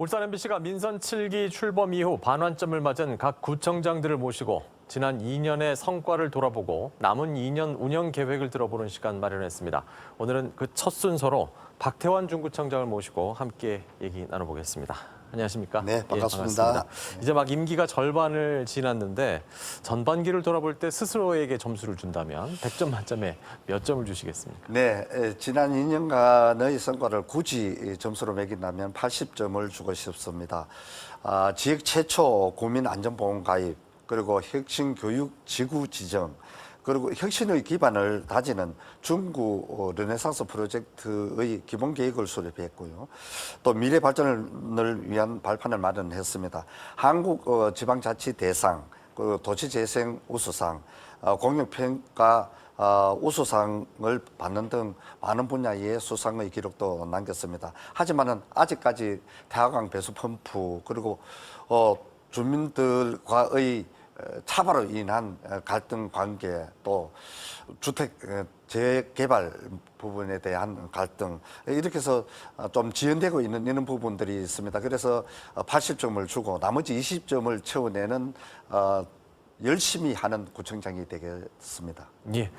울산 MBC가 민선 7기 출범 이후 반환점을 맞은 각 구청장들을 모시고 지난 2년의 성과를 돌아보고 남은 2년 운영 계획을 들어보는 시간 마련했습니다. 오늘은 그 첫 순서로 박태환 중구청장을 모시고 함께 얘기 나눠보겠습니다. 안녕하십니까? 네, 예, 반갑습니다. 이제 막 임기가 절반을 지났는데 전반기를 돌아볼 때 스스로에게 점수를 준다면 100점 만점에 몇 점을 주시겠습니까? 네, 에, 지난 2년간의 성과를 굳이 점수로 매긴다면 80점을 주고 싶습니다. 아, 지역 최초 국민 안전보험 가입, 그리고 혁신 교육 지구 지정, 그리고 혁신의 기반을 다지는 중구 어, 르네상스 프로젝트의 기본 계획을 수립했고요. 또 미래 발전을 위한 발판을 마련했습니다. 한국 어, 지방자치 대상, 그 도시재생 우수상, 어, 공영평가 어, 우수상을 받는 등 많은 분야의 수상의 기록도 남겼습니다. 하지만은 아직까지 태화강 배수 펌프 그리고 어, 주민들과의 어, 차바로 인한 어, 갈등 관계 또 주택 어, 재개발 부분에 대한 갈등 이렇게 해서 어, 좀 지연되고 있는 이런 부분들이 있습니다. 그래서 어, 80점을 주고 나머지 20점을 채워내는 어, 열심히 하는 구청장이 되겠습니다. 예.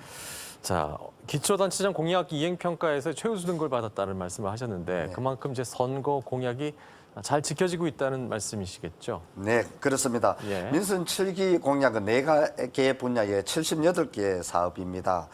자, 기초단체장 공약 이행 평가에서 최우수 등급을 받았다는 말씀을 하셨는데 네. 그만큼 이제 선거 공약이 잘 지켜지고 있다는 말씀이시겠죠? 네, 그렇습니다. 예. 민선 7기 공약은 네개 분야의 78개 사업입니다.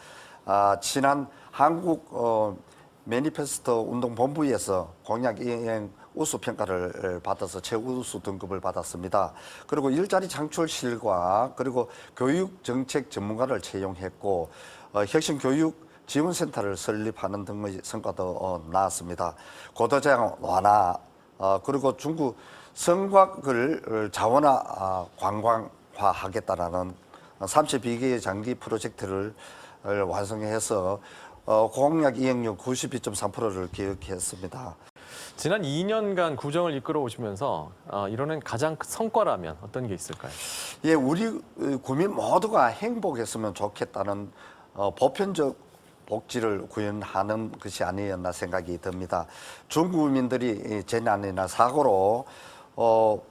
아, 지난 한국 어, 매니페스토 운동본부에서 공약 이행 우수 평가를 받아서 최우수 등급을 받았습니다. 그리고 일자리 창출 실과 그리고 교육 정책 전문가를 채용했고 어, 혁신 교육 지원센터를 설립하는 등의 성과도 어, 나왔습니다. 고도장 완화 어, 그리고 중국 성곽을 자원화 아, 관광화하겠다라는 32개의 장기 프로젝트를 완성해서 어, 공약 이행률 92.3%를 기록했습니다. 지난 2년간 구정을 이끌어 오시면서 어, 이뤄낸 가장 큰 성과라면 어떤 게 있을까요? 예, 우리 어, 국민 모두가 행복했으면 좋겠다는 어, 보편적 복지를 구현하는 것이 아니었나 생각이 듭니다. 중국민들이 이 재난이나 사고로 어,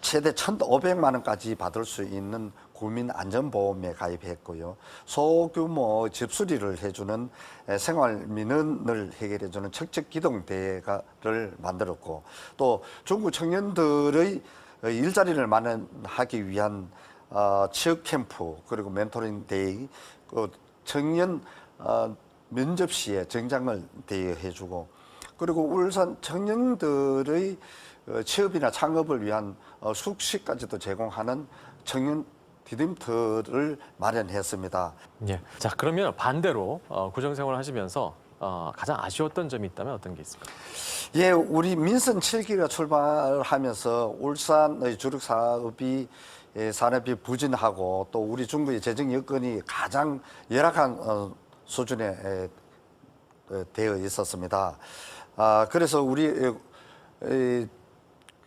최대 1,500만 원까지 받을 수 있는 국민 안전보험에 가입했고요. 소규모 집수리를 해주는 에, 생활민원을 해결해주는 척척 기동 대가를 만들었고 또 중국 청년들의 어, 일자리를 마련하기 위한 어, 취업 캠프 그리고 멘토링 데이 그 청년 어, 면접 시에 정장을 대여해주고 그리고 울산 청년들의 어, 취업이나 창업을 위한 어, 숙식까지도 제공하는 청년 디딤틀을 마련했습니다. 예. 자, 그러면 반대로 어, 구정 생활을 하시면서 어, 가장 아쉬웠던 점이 있다면 어떤 게 있을까요? 예, 우리 민선 7기가 출발하면서 울산의 주력 사업이 예, 산업이 부진하고 또 우리 중국의 재정 여건이 가장 열악한 어, 수준에 되어 있었습니다. 아, 그래서 우리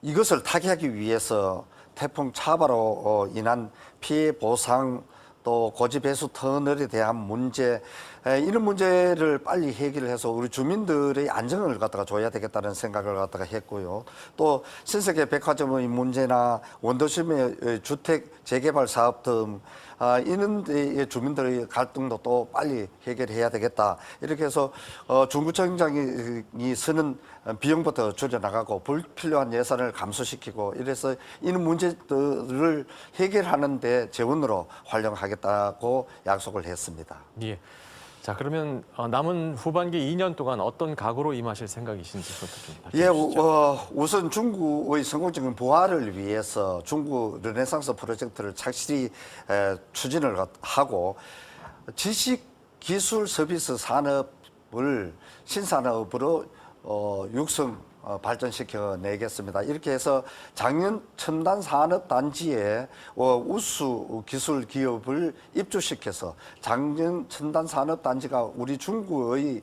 이것을 타개하기 위해서 태풍 차바로 어, 인한 피해 보상 또 고지 배수 터널에 대한 문제 에, 이런 문제를 빨리 해결을 해서 우리 주민들의 안정을 갖다가 줘야 되겠다는 생각을 갖다가 했고요. 또 신세계 백화점의 문제나 원도심의 에, 주택 재개발 사업 등 아, 이런 데의 주민들의 갈등도 또 빨리 해결해야 되겠다. 이렇게 해서 어, 중구청장이 쓰는 비용부터 줄여나가고 불필요한 예산을 감소시키고 이래서 이런 문제들을 해결하는 데 재원으로 활용하겠다고 약속을 했습니다. 예. 자, 그러면 어, 남은 후반기 2년 동안 어떤 각오로 임하실 생각이신지 좀 예, 어, 우선 중국의 성공적인 부활을 위해서 중국 르네상스 프로젝트를 착실히 에, 추진을 가- 하고 지식 기술 서비스 산업을 신산업으로 어, 육성 어, 발전시켜 내겠습니다. 이렇게 해서 작년 첨단 산업 단지에 어, 우수 기술 기업을 입주시켜서 작년 첨단 산업 단지가 우리 중국의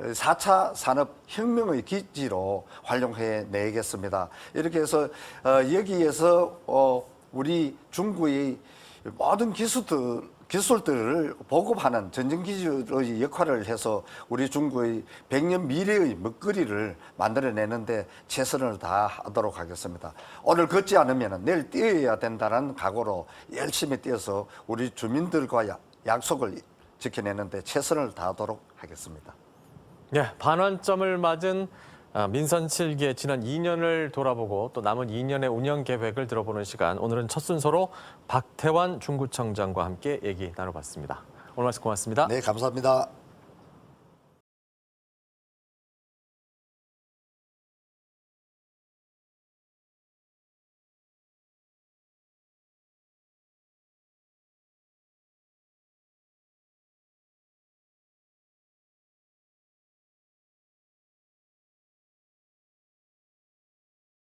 4차 산업 혁명의 기지로 활용해 내겠습니다. 이렇게 해서 어, 여기에서 어, 우리 중국의 모든 기술들 기술들을 보급하는 전진기술의 역할을 해서 우리 중국의 100년 미래의 먹거리를 만들어내는데 최선을 다하도록 하겠습니다. 오늘 걷지 않으면 내일 뛰어야 된다는 각오로 열심히 뛰어서 우리 주민들과 야- 약속을 지켜내는데 최선을 다하도록 하겠습니다. 예, 반환점을 맞은 아, 민선 7기의 지난 2년을 돌아보고 또 남은 2년의 운영 계획을 들어보는 시간. 오늘은 첫 순서로 박태환 중구청장과 함께 얘기 나눠봤습니다. 오늘 말씀 고맙습니다. 네, 감사합니다.